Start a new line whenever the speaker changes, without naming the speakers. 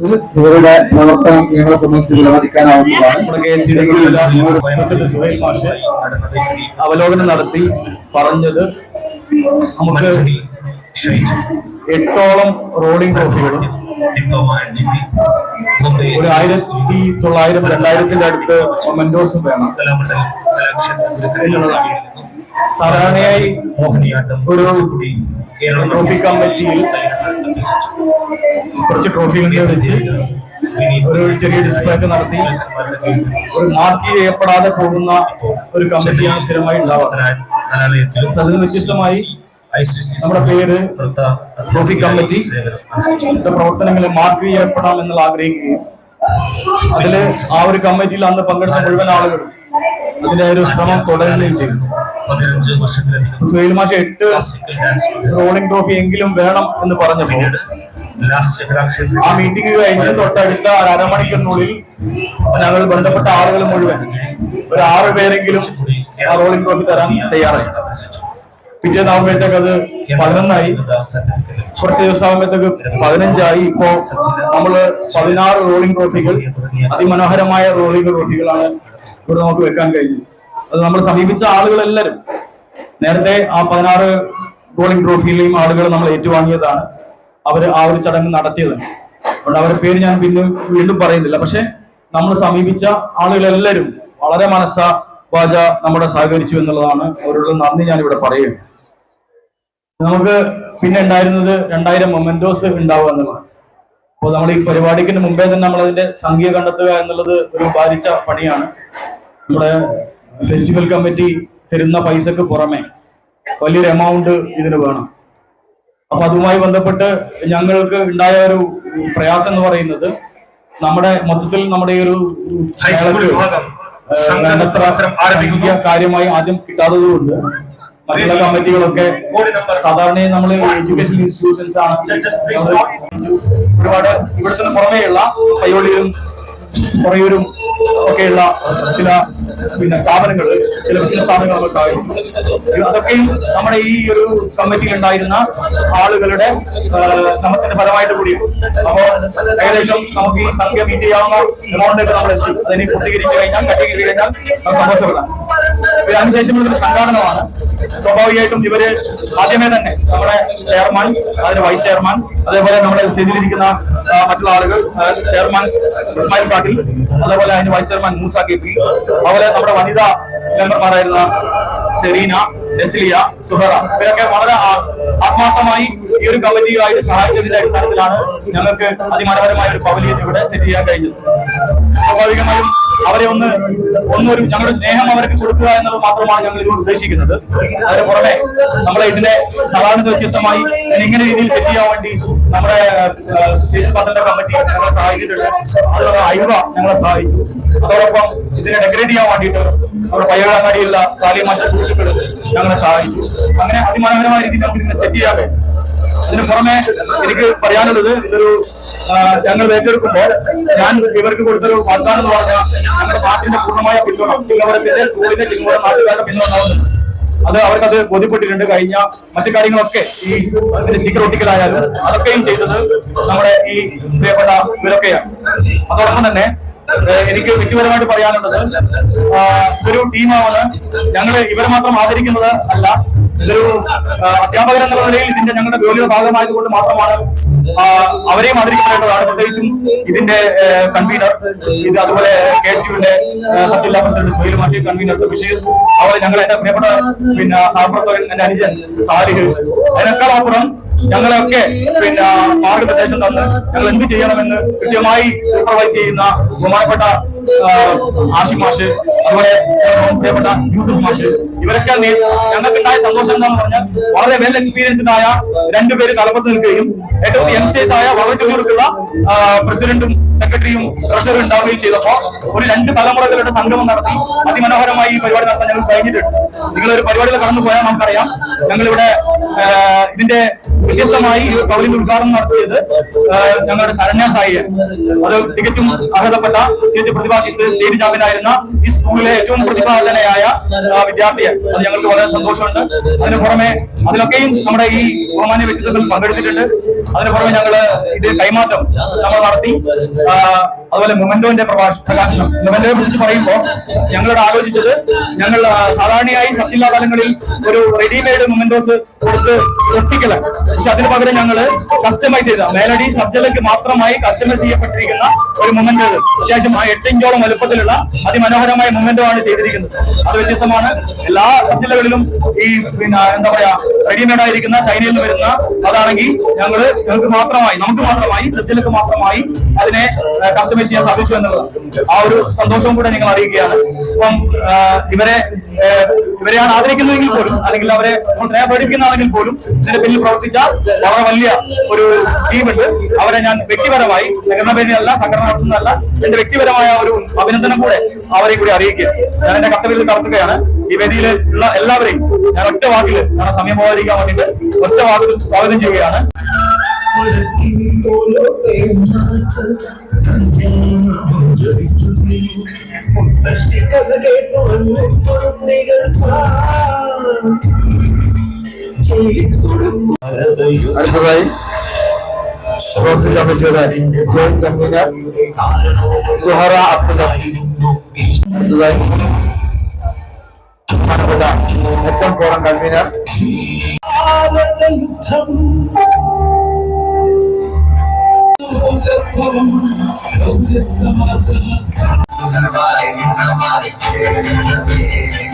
ഇവരുടെ പ്രവർത്തനം ഞങ്ങളെ സംബന്ധിച്ച് വിലമതിക്കാനാവുന്നതാണ്
അവലോകനം നടത്തി പറഞ്ഞത് നമുക്ക് എട്ടോളം റോഡിംഗ് ട്രോഫികളും ഒരു ആയിരത്തി തൊള്ളായിരം രണ്ടായിരത്തിന്റെ അടുത്ത് മൊമെന്റോസും വേണം.
കലാമണ്ഡലം കലാക്ഷേത്ര
എന്നുള്ളതാണ്. സാധാരണയായി
മോഹിനിയാട്ടം
ഒരു
കേരളം
ട്രോഫി കമ്മിറ്റിയിൽ കുറച്ച് ട്രോഫികൾ വെച്ച് ഒരു ചെറിയ ഡിസ്പ്ലേ ഒക്കെ നടത്തി ഒരു മാർക്ക് ചെയ്യപ്പെടാതെ പോകുന്ന ഒരു കമ്മിറ്റിയാണ് സ്ഥിരമായി
ഉണ്ടാവുക
അതിന് വ്യത്യസ്തമായി നമ്മുടെ പേര് ട്രോഫി കമ്മിറ്റി പ്രവർത്തനങ്ങളിൽ പ്രവർത്തനങ്ങളെ മാർക്ക് ചെയ്യപ്പെടാം എന്നുള്ള ആഗ്രഹിക്കുകയും അതിൽ ആ ഒരു കമ്മിറ്റിയിൽ അന്ന് പങ്കെടുത്ത മുഴുവൻ ആളുകൾ അതിന്റെ ഒരു ശ്രമം തുടരുകയും ചെയ്തു.
പതിനഞ്ച് വർഷത്തിലധികം
സുഹൈൽ മാഷ് എട്ട് ട്രോഫി എങ്കിലും വേണം എന്ന് പറഞ്ഞപ്പോൾ ആ മീറ്റിംഗ് കഴിഞ്ഞ് തൊട്ടടുത്ത അരമണിക്കൂറിനുള്ളിൽ ഞങ്ങൾ ബന്ധപ്പെട്ട ആളുകൾ മുഴുവൻ ഒരു ആറ് പേരെങ്കിലും ആ റോളിംഗ് ട്രോഫി തരാൻ തയ്യാറായി. പിറ്റേന്നാകുമ്പോഴത്തേക്ക് അത് പതിനൊന്നായി. കുറച്ച് ദിവസം ആകുമ്പോഴത്തേക്ക് പതിനഞ്ചായി. ഇപ്പോ നമ്മൾ പതിനാറ് റോളിംഗ് ട്രോഫികൾ അതിമനോഹരമായ റോളിംഗ് ട്രോഫികളാണ് ഇവിടെ നമുക്ക് വെക്കാൻ കഴിഞ്ഞത്. അത് നമ്മൾ സമീപിച്ച ആളുകളെല്ലാവരും നേരത്തെ ആ പതിനാറ് ബോളിംഗ് ട്രോഫിയിലെയും ആളുകൾ നമ്മൾ ഏറ്റുവാങ്ങിയതാണ്. അവർ ആ ഒരു ചടങ്ങ് നടത്തിയതാണ് അതുകൊണ്ട് അവരുടെ പേര് ഞാൻ പിന്നെ വീണ്ടും പറയുന്നില്ല. പക്ഷെ നമ്മൾ സമീപിച്ച ആളുകളെല്ലാവരും വളരെ മനസ്സ വാച നമ്മുടെ സഹകരിച്ചു എന്നുള്ളതാണ് അവരോട് നന്ദി ഞാൻ ഇവിടെ പറയുന്നത് നമുക്ക് പിന്നെ ഉണ്ടായിരുന്നത് രണ്ടായിരം മൊമെന്റോസ് ഉണ്ടാവുക എന്നുള്ളതാണ്. അപ്പോൾ നമ്മൾ ഈ പരിപാടിക്ക് മുമ്പേ തന്നെ നമ്മൾ അതിന്റെ സംഖ്യ കണ്ടെത്തുക എന്നുള്ളത് ഒരു ബാധിച്ച പണിയാണ്. നമ്മുടെ ഫെസ്റ്റിവൽ കമ്മിറ്റി തരുന്ന പൈസക്ക് പുറമെ വലിയൊരു എമൗണ്ട് ഇതിന് വേണം. അപ്പൊ അതുമായി ബന്ധപ്പെട്ട് ഞങ്ങൾക്ക് ഉണ്ടായ ഒരു പ്രയാസം എന്ന് പറയുന്നത് നമ്മുടെ മൊത്തത്തിൽ നമ്മുടെ ഈ ഒരു കാര്യമായി ആദ്യം കിട്ടാത്തത് കൊണ്ട് മറ്റുള്ള കമ്മിറ്റികളൊക്കെ സാധാരണ നമ്മൾ എഡ്യൂക്കേഷൻ ഇൻസ്റ്റിറ്റ്യൂഷൻസ് ആണ്. ഒരുപാട് ഇവിടുത്തെ പുറമേയുള്ള പയ്യോളിയിലും കുറയൂരും ഒക്കെയുള്ള ചില പിന്നെ സ്ഥാപനങ്ങൾ ചില ബിസിനസ് സ്ഥാപനങ്ങൾ നമ്മൾ ഇത് അതൊക്കെയും നമ്മുടെ ഈ ഒരു കമ്മിറ്റിയിൽ ഉണ്ടായിരുന്ന ആളുകളുടെ ശ്രമത്തിന്റെ ഫലമായിട്ട് കൂടി അപ്പോ ഏകദേശം നമുക്ക് ഈ സംഖ്യ മീറ്റ് ചെയ്യാവുന്ന എമൗണ്ട് ഒക്കെ നമ്മൾ എത്തി. അതിനെ പൂർത്തീകരിച്ചു കഴിഞ്ഞാൽ കട്ടികരിച്ചു കഴിഞ്ഞാൽ സന്തോഷപ്പെടാം. പിന്നെ അതിനുശേഷമുള്ള സംഘാടനമാണ്. സ്വാഭാവികമായിട്ടും ഇവർ ആദ്യമേ തന്നെ നമ്മുടെ ചെയർമാൻ അതിന്റെ വൈസ് ചെയർമാൻ അതേപോലെ നമ്മുടെ സ്ഥിതിയിലിരിക്കുന്ന മറ്റുള്ള ആളുകൾ ചെയർമാൻ ഇസ്മായിൽ കാട്ടിൽ അതേപോലെ അതിന് vice chairman Moosa K P. അതുപോലെ നമ്മുടെ വനിതാ മെമ്പർമാരായിരുന്ന സെറീന നെസ്ലിയ സുഹറ. ഇവരൊക്കെ വളരെ ആത്മാർത്ഥമായി ഈ ഒരു കമ്മിറ്റിയുമായിട്ട് സഹായിച്ചതിന്റെ അടിസ്ഥാനത്തിലാണ് ഞങ്ങൾക്ക് അതിമനോഹരമായ ഒരു പവലിയൻ ഇവിടെ സെറ്റ് ചെയ്യാൻ കഴിഞ്ഞത്. സ്വാഭാവികമായും അവരെ ഒന്ന് ഒന്നൊരു ഞങ്ങളുടെ സ്നേഹം അവർക്ക് കൊടുക്കുക എന്നത് മാത്രമാണ് ഞങ്ങൾ ഇത് ഉദ്ദേശിക്കുന്നത്. അതിന് പുറമെ നമ്മളെ ഇതിന്റെ സാധാരണ വ്യത്യസ്തമായി ഇങ്ങനെ രീതിയിൽ സെറ്റ് ചെയ്യാൻ വേണ്ടി നമ്മുടെ സ്റ്റേഷൻ പന്ത്രണ്ട് കമ്മിറ്റി ഞങ്ങളെ സഹായിച്ചിട്ടുണ്ട്. അതുപോലെ അയവ ഞങ്ങളെ സഹായിച്ചു. അതോടൊപ്പം ഇതിനെ ഡെക്കറേറ്റ് ചെയ്യാൻ വേണ്ടിയിട്ട് നമ്മുടെ പയ്യങ്ങാടിയുള്ള സാലിമാറ്റ സുഹൃത്തുക്കൾ ഞങ്ങളെ സഹായിച്ചു. അങ്ങനെ അതിമനോഹരമായ രീതിയിൽ നമുക്ക് ഇതിനെ സെറ്റ് ചെയ്യാൻ ഇതിന് പുറമെ എനിക്ക് പറയാനുള്ളത് ഇതൊരു ഞങ്ങൾ ഏറ്റെടുക്കുമ്പോൾ ഞാൻ ഇവർക്ക് കൊടുത്തൊരു വാഗ്ദാനം എന്ന് പറഞ്ഞാൽ ഞങ്ങളുടെ പാർട്ടിന്റെ പൂർണമായ പിന്തുണ ചിങ്ങവരത്തിന്റെ സ്കൂളിന്റെ ചിങ്ങവര നാട്ടുകാരുടെ പിന്തുണ അത് അവർക്കത് ബോധ്യപ്പെട്ടിട്ടുണ്ട്. കഴിഞ്ഞ മറ്റു കാര്യങ്ങളൊക്കെ ഈ സ്റ്റിക്കർ ഒട്ടിക്കലായാലും അതൊക്കെയും ചെയ്തത് നമ്മുടെ ഈ പ്രിയപ്പെട്ട ഇവരൊക്കെയാണ്. അതോടൊപ്പം തന്നെ എനിക്ക് വ്യക്തിപരമായിട്ട് പറയാനുള്ളത് ഒരു ടീമാണ് ഞങ്ങൾ ഇവരെ മാത്രം ആദരിക്കുന്നത് അല്ല ഇതൊരു അധ്യാപകർ എന്ന നിലയിൽ ഇതിന്റെ ഞങ്ങളുടെ ജോലിയുടെ ഭാഗമായതുകൊണ്ട് മാത്രമാണ് അവരെയും ആദരിക്കേണ്ടതാണ് പ്രത്യേകിച്ചും ഇതിന്റെ കൺവീനർ ഇത് അതുപോലെ കെ എസ് യുവിന്റെ സബ് പ്രസിഡന്റ് സുഹൈൽ മാറ്റി കൺവീനർ ബഷീർ ഞങ്ങൾ എന്റെ പ്രിയപ്പെട്ട പിന്നെ സഹപ്രവർത്തകൻ എന്റെ അനുജൻ താരിഹ് അതിനേക്കാൾ അപ്പുറം ഞങ്ങളെയൊക്കെ പിന്നെ മാർഗനിർദ്ദേശം തന്ന് ഞങ്ങൾ എന്ത് ചെയ്യണമെന്ന് കൃത്യമായി സൂപ്പർവൈസ് ചെയ്യുന്ന ബഹുമാനപ്പെട്ട ആഷിഫ് ആഷിം മാഷ് അതുപോലെ യൂസുഫ് മാഷ്. ഇവരൊക്കെ ഞങ്ങൾക്കുണ്ടായ സന്തോഷം എന്താണെന്ന് പറഞ്ഞാൽ വളരെ വെൽ എക്സ്പീരിയൻസ്ഡ് ആയ രണ്ടുപേര് കലപ്പത്ത് നിൽക്കുകയും ഏറ്റവും യങ്സ്റ്റേഴ്സ് ആയ വളരെ ചെറുക്കുള്ള പ്രസിഡന്റും സെക്രട്ടറിയും ട്രഷറും ഉണ്ടാവുകയും ചെയ്തപ്പോൾ ഒരു രണ്ട് തലമുറകളുടെ സംഗമം നടത്തി അതിമനോഹരമായി ഈ പരിപാടി നടത്താൻ ഞങ്ങൾ കഴിഞ്ഞിട്ടുണ്ട്. നിങ്ങൾ ഒരു പരിപാടിയിൽ കടന്നു പോയാൽ നമുക്കറിയാം. ഞങ്ങളിവിടെ ഇതിന്റെ വ്യത്യസ്തമായി ഈ കൗലിന്റെ ഉദ്ഘാടനം നടത്തിയത് ഞങ്ങളുടെ ശരണ്യ സായി അത് തികച്ചും അർഹതപ്പെട്ട സ്റ്റേറ്റ് പ്രതിഭാ സ്റ്റേറ്റ് ചാമ്പ്യനായിരുന്ന ഈ സ്കൂളിലെ ഏറ്റവും പ്രതിഭാധനയായ വിദ്യാർത്ഥിയെ. അത് ഞങ്ങൾക്ക് വളരെ സന്തോഷമുണ്ട്. അതിന് പുറമെ അതിലൊക്കെയും നമ്മുടെ ഈ ബഹുമാന്യ വ്യക്തിത്വങ്ങൾ പങ്കെടുത്തിട്ടുണ്ട്. അതിന് പുറമെ ഞങ്ങൾ ഇത് കൈമാറ്റം നമ്മൾ നടത്തി. ആ, അതുപോലെ മൊമെന്റോന്റെ പ്രകാശനം. മൊമെന്റോയെ കുറിച്ച് പറയുമ്പോൾ ഞങ്ങളോട് ആലോചിച്ചത് ഞങ്ങൾ സാധാരണയായി സത്യമുള്ള തലങ്ങളിൽ ഒരു റെഡിമെയ്ഡ് മൊമെന്റോസ് കൊടുത്ത് ഒട്ടിക്കലാണ്. പക്ഷെ അതിന് പകരം ഞങ്ങൾ കസ്റ്റമൈസ് ചെയ്ത മേലടി സബ്ജലക്ക് മാത്രമായി കസ്റ്റമൈസ് ചെയ്യപ്പെട്ടിരിക്കുന്ന ഒരു മൊമെന്റോ അത്യാവശ്യം ആ എട്ടിഞ്ചോളം വലുപ്പത്തിലുള്ള അതിമനോഹരമായ മൊമെന്റോ ആണ് ചെയ്തിരിക്കുന്നത്. അത് വ്യത്യസ്തമാണ്. എല്ലാ സബ്ജലകളിലും ഈ പിന്നെ എന്താ പറയാ റെഡിമെയ്ഡ് ആയിരിക്കുന്ന ചൈനയിൽ നിന്ന് വരുന്ന അതാണെങ്കിൽ ഞങ്ങൾ ഞങ്ങൾക്ക് മാത്രമായി നമുക്ക് മാത്രമായി സബ്ജലക്ക് മാത്രമായി അതിനെ കസ്റ്റമൈസ് ചെയ്യാൻ സാധിച്ചു എന്നുള്ളത് ആ ഒരു സന്തോഷവും കൂടെ നിങ്ങൾ അറിയിക്കുകയാണ്. അപ്പം ഇവരെ ഇവരെയാണ് ആദരിക്കുന്നതെങ്കിൽ പോലും അല്ലെങ്കിൽ അവരെ സ്നേഹം പ്രകടിപ്പിക്കുന്നതാണെങ്കിൽ പോലും ഇതിന്റെ പിന്നിൽ പ്രവർത്തിച്ച വളരെ വലിയ ഒരു ടീമുണ്ട് അവരെ ഞാൻ വ്യക്തിപരമായി സംഘടന പേരിലല്ല സംഘടന നടത്തുന്നതല്ല എന്റെ വ്യക്തിപരമായ ഒരു അഭിനന്ദനം കൂടെ അവരെ കൂടി അറിയിക്കുക ഞാൻ എന്റെ കർത്തവ്യത്തിൽ നടത്തുകയാണ് ഈ വേദിയിൽ ഉള്ള എല്ലാവരെയും ഞാൻ ഒറ്റ വാക്കിൽ ഞാൻ സമയം പോകാതിരിക്കാൻ വേണ്ടിയിട്ട് ഒറ്റ വാക്കിൽ സ്വാഗതം ചെയ്യുകയാണ്.
അടുത്തതായി സ്പോർട്സ് കമ്മിറ്റിയുടെ ജോയിന്റ് കൺവീനർ സുഹറ അബ്ദുൽ അസീസ് അടുത്തതായി ബഹുമാനപ്പെട്ട എച്ച് എം ഫോറം കൺവീനർ ും